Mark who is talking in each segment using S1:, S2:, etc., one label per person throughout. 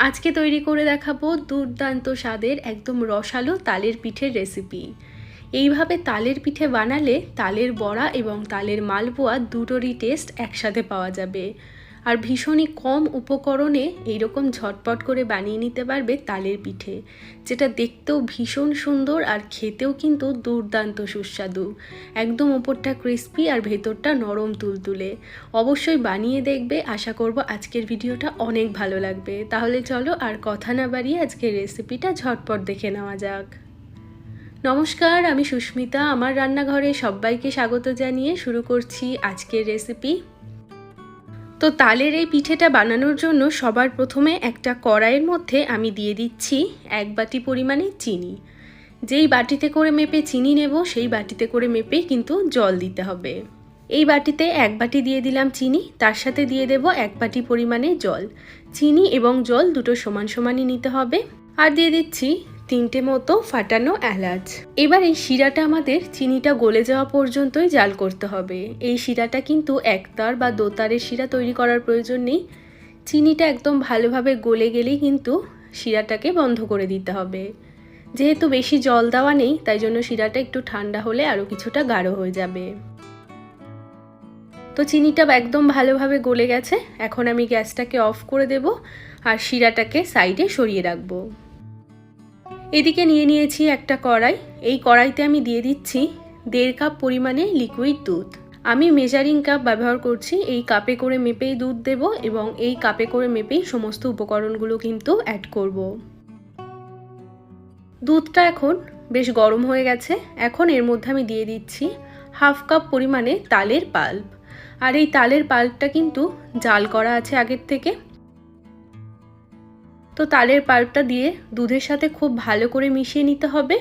S1: আজকে তৈরি করে দেখাবো দুর্দান্ত স্বাদের একদম রসালো তালের পিঠের রেসিপি এইভাবে তালের পিঠে বানালে তালের বড়া এবং তালের মালপোয়া দুটোরই টেস্ট একসাথে পাওয়া যাবে। আর ভীষণই কম উপকরণে এইরকম ঝটপট করে বানিয়ে নিতে পারবে তালের পিঠে, যেটা দেখতেও ভীষণ সুন্দর আর খেতেও কিন্তু দুর্দান্ত সুস্বাদু। একদম ওপরটা ক্রিস্পি আর ভেতরটা নরম তুলতুলে। অবশ্যই বানিয়ে দেখবে, আশা করব আজকের ভিডিওটা অনেক ভালো লাগবে। তাহলে চলো আর কথা না বাড়িয়ে আজকের রেসিপিটা ঝটপট দেখে নেওয়া যাক। নমস্কার, আমি সুস্মিতা। আমার রান্নাঘরে সবাইকে স্বাগত জানিয়ে শুরু করছি আজকের রেসিপি তো তালের এই পিঠেটা বানানোর জন্য সবার প্রথমে একটা কড়াইয়ের মধ্যে আমি দিয়ে দিচ্ছি এক বাটি পরিমাণে চিনি। যেই বাটিতে করে মেপে চিনি নেব, সেই বাটিতে করে মেপে কিন্তু জল দিতে হবে। এই বাটিতে এক বাটি দিয়ে দিলাম চিনি, তার সাথে দিয়ে দেব এক বাটি পরিমাণে জল। চিনি এবং জল দুটো সমান সমানই নিতে হবে। আর দিয়ে দিচ্ছি তিনটে মতো ফাটানো এলাচ। এবার এই শিরাটা আমাদের চিনিটা গলে যাওয়া পর্যন্তই জাল করতে হবে। এই শিরাটা কিন্তু একতার বা দোতারের শিরা তৈরি করার প্রয়োজন নেই। চিনিটা একদম ভালোভাবে গলে গেলেই কিন্তু শিরাটাকে বন্ধ করে দিতে হবে। যেহেতু বেশি জল দেওয়া নেই, তাই জন্য শিরাটা একটু ঠান্ডা হলে আরও কিছুটা গাঢ় হয়ে যাবে। তো চিনিটা একদম ভালোভাবে গলে গেছে। এখন আমি গ্যাসটাকে অফ করে দেব আর শিরাটাকে সাইডে সরিয়ে রাখব। এদিকে নিয়ে নিয়েছি একটা কড়াই। এই কড়াইতে আমি দিয়ে দিচ্ছি দেড় কাপ পরিমাণে লিকুইড দুধ। আমি মেজারিং কাপ ব্যবহার করছি, এই কাপে করে মেপেই দুধ দেব এবং এই কাপে করে মেপেই সমস্ত উপকরণগুলো কিন্তু অ্যাড করব। দুধটা এখন বেশ গরম হয়ে গেছে। এখন এর মধ্যে আমি দিয়ে দিচ্ছি হাফ কাপ পরিমাণে তালের পাল্প। আর এই তালের পাল্পটা কিন্তু জাল করা আছে আগের থেকে। তো তালের পাল্পটা দিয়ে দুধের সাথে খুব ভালো করে মিশিয়ে নিতে হবে।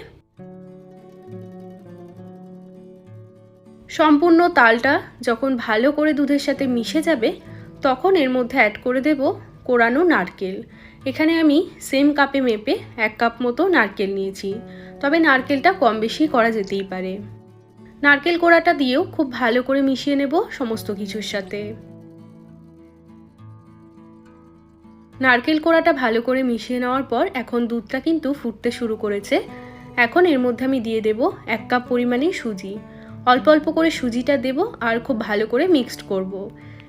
S1: সম্পূর্ণ তালটা যখন ভালো করে দুধের সাথে মিশে যাবে, তখন এর মধ্যে অ্যাড করে দেব কোরানো নারকেল। এখানে আমি সেম কাপে মেপে এক কাপ মতো নারকেল নিয়েছি। তবে নারকেলটা কম বেশি করা যেতেই পারে। নারকেল কোড়াটা দিয়েও খুব ভালো করে মিশিয়ে নেব সমস্ত কিছুর সাথে। নারকেল কোড়াটা ভালো করে মিশিয়ে নেওয়ার পর এখন দুধটা কিন্তু ফুটতে শুরু করেছে। এখন এর মধ্যে আমি দিয়ে দেব এক কাপ পরিমাণে সুজি। অল্প অল্প করে সুজিটা দেব আর খুব ভালো করে মিক্সড করব।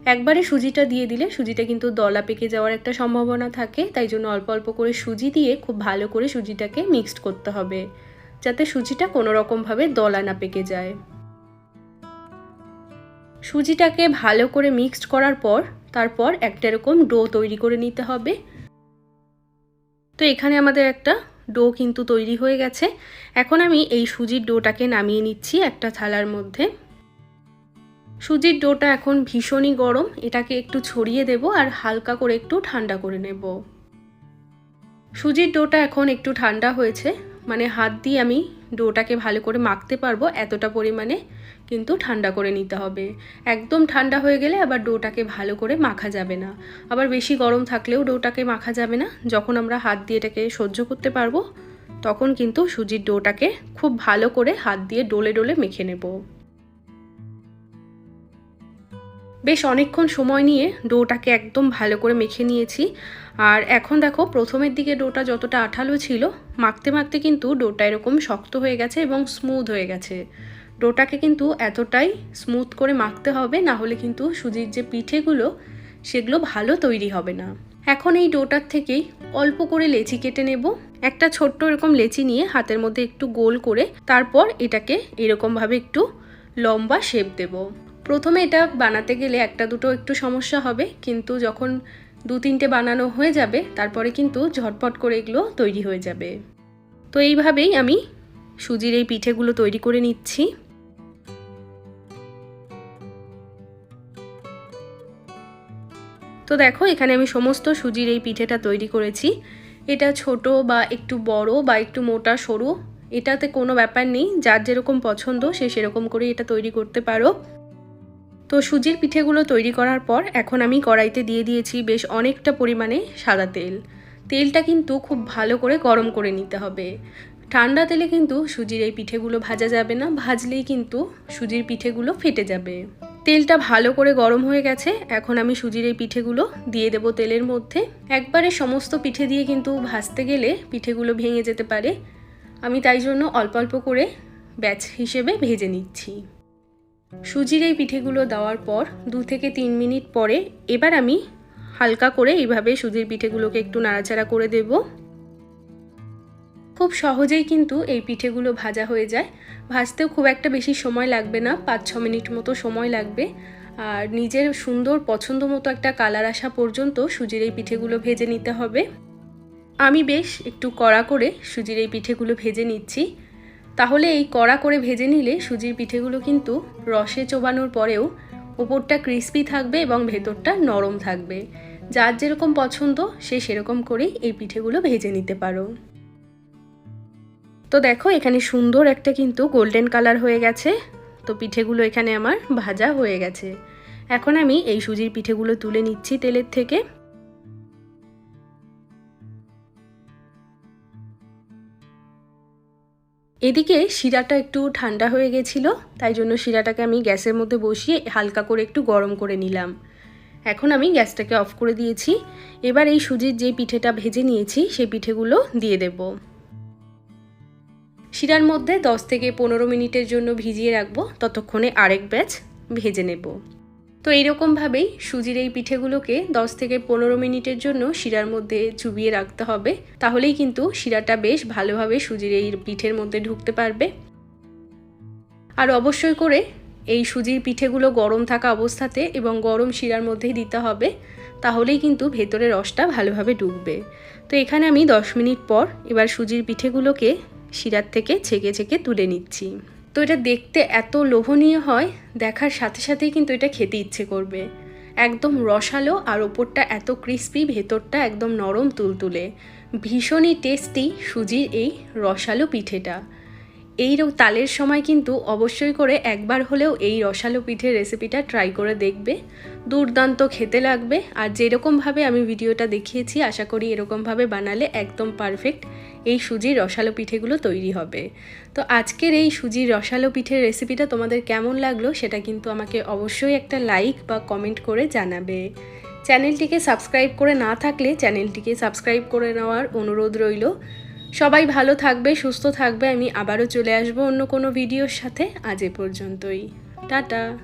S1: একবারে সুজিটা দিয়ে দিলে সুজিটা কিন্তু দলা পেকে যাওয়ার একটা সম্ভাবনা থাকে, তাই জন্য অল্প অল্প করে সুজি দিয়ে খুব ভালো করে সুজিটাকে মিক্সড করতে হবে, যাতে সুজিটা কোনো রকমভাবে দলা না পেকে যায়। সুজিটাকে ভালো করে মিক্সড করার পর তারপর একটা এরকম ডো তৈরি করে নিতে হবে। তো এখানে আমাদের একটা ডো কিন্তু তৈরি হয়ে গেছে। এখন আমি এই সুজির ডোটাকে নামিয়ে নিচ্ছি একটা থালার মধ্যে। সুজির ডোটা এখন ভীষণই গরম, এটাকে একটু ছড়িয়ে দেব আর হালকা করে একটু ঠান্ডা করে নেব। সুজির ডোটা এখন একটু ঠান্ডা হয়েছে মানে হাত দিয়ে আমি ডোটাকে ভালো করে মাখতে পারব এতটা পরিমাণে কিন্তু ঠান্ডা করে নিতে হবে। একদম ঠান্ডা হয়ে গেলে আবার ডোটাকে ভালো করে মাখা যাবে না। আবার বেশি গরম থাকলেও ডোটাকে মাখা যাবে না। যখন আমরা হাত দিয়ে এটাকে সহ্য করতে পারব, তখন কিন্তু সুজির ডোটাকে খুব ভালো করে হাত দিয়ে ডোলে ডোলে মেখে নেব। বেশ অনেকক্ষণ সময় নিয়ে ডোটাকে একদম ভালো করে মেখে নিয়েছি। আর এখন দেখো, প্রথমের দিকে ডোটা যতটা আঠালো ছিল, মাখতে মাখতে কিন্তু ডোটা এরকম শক্ত হয়ে গেছে এবং স্মুথ হয়ে গেছে। ডোটাকে কিন্তু এতটাই স্মুথ করে মাখতে হবে, না হলে কিন্তু সুজির যে পিঠেগুলো, সেগুলো ভালো তৈরি হবে না। এখন এই ডোটার থেকেই অল্প করে লেচি কেটে নেব। একটা ছোট্ট এরকম লেচি নিয়ে হাতের মধ্যে একটু গোল করে তারপর এটাকে এরকমভাবে একটু লম্বা শেপ দেব। প্রথমে এটা বানাতে গেলে একটা দুটো একটু সমস্যা হবে, কিন্তু যখন দু তিনটে বানানো হয়ে যাবে, তারপরে কিন্তু ঝটপট করে এগুলো তৈরি হয়ে যাবে। তো এইভাবেই আমি সুজির এই পিঠেগুলো তৈরি করে নিচ্ছি। তো দেখো, এখানে আমি সমস্ত সুজির এই পিঠেটা তৈরি করেছি। এটা ছোট বা একটু বড় বা একটু মোটা সরু, এটাতে কোনো ব্যাপার নেই। যার যেরকম পছন্দ, সে সেরকম করে এটা তৈরি করতে পারো। তো সুজির পিঠেগুলো তৈরি করার পর এখন আমি কড়াইতে দিয়ে দিয়েছি বেশ অনেকটা পরিমাণে সাদা তেল। তেলটা কিন্তু খুব ভালো করে গরম করে নিতে হবে। ঠান্ডা তেলে কিন্তু সুজির এই পিঠেগুলো ভাজা যাবে না, ভাজলেই কিন্তু সুজির পিঠেগুলো ফেটে যাবে। তেলটা ভালো করে গরম হয়ে গেছে, এখন আমি সুজির এই পিঠেগুলো দিয়ে দেব তেলের মধ্যে। একবারে সমস্ত পিঠে দিয়ে কিন্তু ভাজতে গেলে পিঠেগুলো ভেঙে যেতে পারে। আমি তাই জন্য অল্প অল্প করে ব্যাচ হিসেবে ভেজে নিচ্ছি। সুজির এই পিঠেগুলো দেওয়ার পর দু থেকে তিন মিনিট পরে এবার আমি হালকা করে এইভাবে সুজির পিঠেগুলোকে একটু নাড়াচাড়া করে দেব। খুব সহজেই কিন্তু এই পিঠেগুলো ভাজা হয়ে যায়। ভাজতেও খুব একটা বেশি সময় লাগবে না, পাঁচ ছ মিনিট মতো সময় লাগবে। আর নিজের সুন্দর পছন্দ মতো একটা কালার আসা পর্যন্ত সুজির এই পিঠেগুলো ভেজে নিতে হবে। আমি বেশ একটু কড়া করে সুজির এই পিঠেগুলো ভেজে নিচ্ছি। তাহলে এই কড়া করে ভেজে নিলে সুজির পিঠেগুলো কিন্তু রসে চোবানোর পরেও ওপরটা ক্রিস্পি থাকবে এবং ভেতরটা নরম থাকবে। যার যেরকম পছন্দ, সে সেরকম করেই এই পিঠেগুলো ভেজে নিতে পারো। তো দেখো, এখানে সুন্দর একটা কিন্তু গোল্ডেন কালার হয়ে গেছে। তো পিঠেগুলো এখানে আমার ভাজা হয়ে গেছে। এখন আমি এই সুজির পিঠেগুলো তুলে নিচ্ছি তেলের থেকে। এদিকে শিরাটা একটু ঠান্ডা হয়ে গেছিল, তাই জন্য শিরাটাকে আমি গ্যাসের মধ্যে বসিয়ে হালকা করে একটু গরম করে নিলাম। এখন আমি গ্যাসটাকে অফ করে দিয়েছি। এবার এই সুজির যে পিঠেটা ভেজে নিয়েছি, সেই পিঠেগুলো দিয়ে দেব। শিরার মধ্যে 10 থেকে পনেরো মিনিটের জন্য ভিজিয়ে রাখব। ততক্ষণে আরেক ব্যাচ ভেজে নেব। তো এইরকমভাবেই সুজির এই পিঠেগুলোকে 10 থেকে পনেরো মিনিটের জন্য শিরার মধ্যে চুবিয়ে রাখতে হবে। তাহলেই কিন্তু শিরাটা বেশ ভালোভাবে সুজির এই পিঠের মধ্যে ঢুকতে পারবে। আর অবশ্যই করে এই সুজির পিঠেগুলো গরম থাকা অবস্থাতে এবং গরম শিরার মধ্যেই দিতে হবে। তাহলেই কিন্তু ভেতরে রসটা ভালোভাবে ঢুকবে। তো এখানে আমি 10 মিনিট পর এবার সুজির পিঠেগুলোকে শিরার থেকে ছেঁকে ছেঁকে তুলে নিচ্ছি। এটা দেখতে এত লোভনীয় হয়, দেখার সাথে সাথেই কিন্তু এটা খেতে ইচ্ছে করবে। একদম রসালো আর ওপরটা এত ক্রিস্পি ভেতরটা একদম নরম তুলতুলে। ভীষণই টেস্টি সুজির এই রসালো পিঠেটা। এই তালের সময় কিন্তু অবশ্যই করে একবার হলেও এই রসালো পিঠের রেসিপিটা ট্রাই করে দেখবে। দুর্দান্ত খেতে লাগবে। আর যেরকমভাবে আমি ভিডিওটা দেখিয়েছি, আশা করি এরকমভাবে বানালে একদম পারফেক্ট এই সুজির রসালো পিঠেগুলো তৈরি হবে। তো আজকের এই সুজির রসালো পিঠের রেসিপিটা তোমাদের কেমন লাগল সেটা কিন্তু আমাকে অবশ্যই একটা লাইক বা কমেন্ট করে জানাবে। চ্যানেলটিকে সাবস্ক্রাইব করে না থাকলে চ্যানেলটিকে সাবস্ক্রাইব করে নেওয়ার অনুরোধ রইল। সবাই ভালো থাকবে, সুস্থ থাকবে, আমি আবারও চলে আসব অন্য কোনো ভিডিওর সাথে। আজ এ পর্যন্তই। টাটা।